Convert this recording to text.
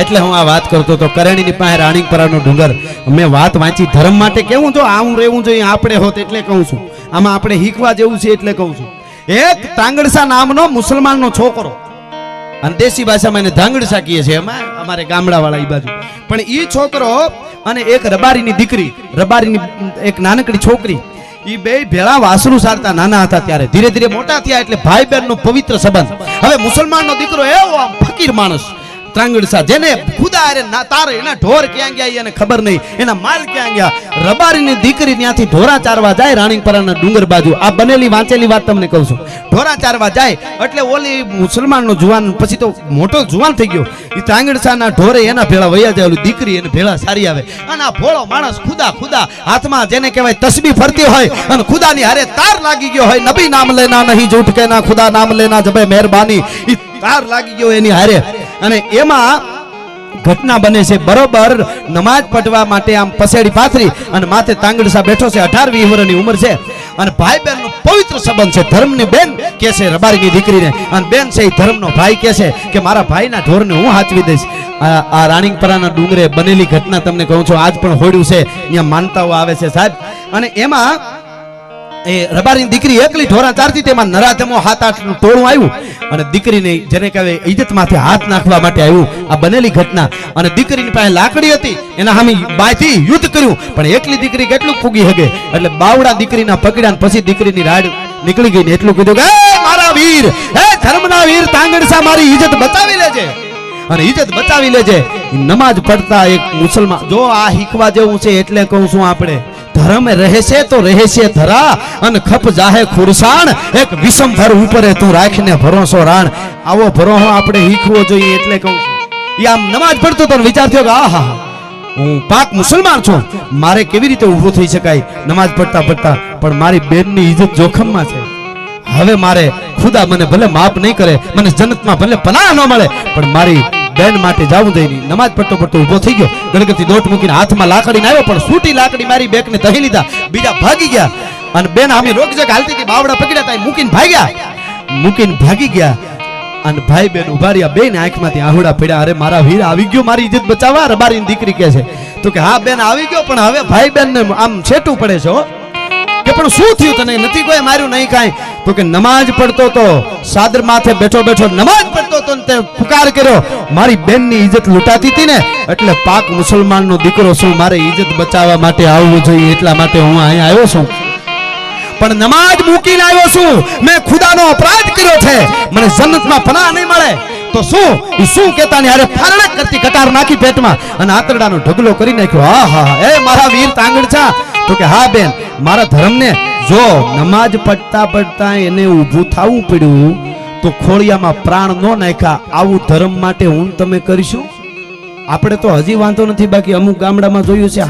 એટલે હું આ વાત કરતો તો કરણીની પાસે રાણીપરાનો ડુંગર. મેં વાત વાંચી, ધર્મ માટે કેવું જો આવું રહેવું જોઈએ, આપણે હોત એટલે કહું છું. આમાં આપણે શીખવા જેવું છે એટલે કહું છું. એક તાંગડસા નામનો મુસલમાનનો છોકરો. અને દેશી ભાષામાં એને ધાંગડસા કહીએ છીએ એમાં અમારે ગામડાવાળા એ બાજુ. પણ એ છોકરો અને એક રબારીની દીકરી, રબારીની એક નાનકડી છોકરી એ બે ભેળા વાસરું સારતા નાના હતા ત્યારે. ધીરે ધીરે મોટા થયા એટલે ભાઈ બહેનનો પવિત્ર સંબંધ. હવે મુસલમાનનો દીકરો એવો આમ ફકીર માણસ. ત્રાંગડસા જેને ખુદા અરે ના તારે એના ઢોર ક્યાં ગયા એને ખબર નહીં. એના માલ ક્યાં ગયા? રબારીની દીકરી ત્યાંથી ઢોરા ચારવા જાય રાણીપરાના ડુંગર બાજુ. આ બનેલી વાંચેલી વાત તમને કહું છું. ઢોરા ચારવા જાય એટલે ઓલી મુસલમાનનો જુવાન, પછી તો મોટો જુવાન થઈ ગયો. એ ત્રાંગડસાના ઢોરે એના ભેળા વૈયા જાય, ઓલી દીકરી એને ભેળા સારી આવે. અને આ ભોળો માણસ ખુદા ખુદા હાથમાં જેને કહેવાય તસબી ફરતી હોય અને ખુદાની હારે તાર લાગી ગયો હોય. નબી નામ લેના નહીં, જૂઠ કે ના ખુદા નામ લેના જબે મહેરબાની. તાર લાગી ગયો એની હારે. અને એમાં ઘટના બને છે બરોબર નમાજ પઢવા માટે આમ પસેડી પાથરી અને માથે તાંગડસા બેઠો છે અઢાર વીસ ઉંમર છે. અને ભાઈ બહેન નો પવિત્ર સંબંધ છે, ધર્મની બેન કે છે રબારીની દીકરીને. અને બેન છે એ ધર્મનો ભાઈ કે છે કે મારા ભાઈના ઢોરને હું હાચવી દઈશ. આ રાણીપરાના ડુંગરે બનેલી ઘટના તમને કહું છું, આજ પણ હોડ્યું છે, અહીંયા માનતાઓ આવે છે સાહેબ. અને એમાં એ રબારીની દીકરી એકલી ઢોરા ચારતી તેમાં નરાધમો હાથ આઠનું ટોળું આવ્યું. અને દીકરીને જેને કહેવાય ઇજ્જતમાંથી હાથ નાખવા માટે આવ્યું આ બનેલી ઘટના. અને દીકરીની પાસે લાકડી હતી, એના સામે બાયથી યુદ્ધ કર્યું. પણ એકલી દીકરી કેટલું ફૂગી હગે? એટલે બાવડા દીકરીના પકડ્યા પછી દીકરીની રાડ નીકળી ગઈ ને એટલું કીધું કે મારા વીર! હે ધર્મના વીર! તાંગડસા મારી ઇજ્જત બતાવી લેજે! અને ઇજ્જત બચાવી લેજે! નમાજ પડતા એક મુસલમાન, જો આ શીખવા જેવું છે એટલે કહું છું આપણે ધર્મ રહેશે તો રહેશે ધરા અને ખપ જાહે ખુરસાણ. એક વિષમ વિષમભર ઉપરે તું રાખીને ભરોસો રાણ. આવો ભરોહો આપણે શીખવો જોઈએ એટલે કહું છું. ઈ આમ નમાજ પડતો તો વિચાર થયો કે આહા, હું પાક મુસલમાન છું. મારે કેવી રીતે ઊભો થઈ શકાય નમાજ પડતા પડતા પણ મારી બેનની ઇજ્જત જોખમમાં છે. હવે મારે ખુદા મને ભલે માફ નહીં કરે, મને જન્નતમાં ભલે પનાહ ન મળે, પણ મારી બેન માટે જવું જઈ નમાજ પડતો પડતો ઊભો થઈ ગયો. ગણગતિ દોટ મૂકીને હાથમાં લાકડીને આવ્યો, પણ સૂટી લાકડી મારી બેકને તહી લીધા. બીજા ભાગી ગયા. અને બેન અમે રોક જગ હાલતી હતી, બાવડા પકડ્યા તા મૂકીને ભાગ્યા. મૂકીને ભાગી ગયા. અને ભાઈ બેન ઊભા રહ્યા. બેન આંખમાંથી આહુડા પડ્યા. અરે, મારા વીર આવી ગયો, મારી ઇજ્જત બચાવવા? રબારીની દીકરી કહે છે. તો કે, હા, બેન, આવી ગયો, પણ હવે ભાઈ બેન ને આમ છેટું પડે છે, હો. કે પણ શું થયું તને? નથી કોઈ માર્યું, નહીં કાંઈ. તો કે નમાજ પડતો તો સાદર માથે બેઠો બેઠો નમાજ પડતો તો તે પુકાર કર્યો. મારી બેનની ઇજ્જત લૂંટાતી હતી ને, એટલે પાક મુસલમાનનો દીકરો છું, મારે ઇજ્જત બચાવવા માટે આવવું જોઈએ, એટલા માટે હું અહીંયા આવ્યો છું. પણ નમાજ મૂકીને આવ્યો છું. મેં ખુદાનો અપરાધ કર્યો છે. મને જન્નતમાં પનાહ નહીં મળે. તો શું? એ શું કહેતા ને? અરે ફારણક કરતી કટાર નાખી પેટમાં. અને આંતરડાનો ઢગલો કરી નાખ્યો. હા હા એ મારા વીર તાંગડછા. તો કે હા બેન મારા ધર્મને જો નમાજ પડતા પડતા એને ઊભું થવું પડ્યું, તો ખોળિયામાં પ્રાણ ન નાખ્યા. આવું ધર્મ માટે હું તમે કરીશું? આપણે તો હજી વાંધો નથી, બાકી અમુક ગામડામાં જોયું છે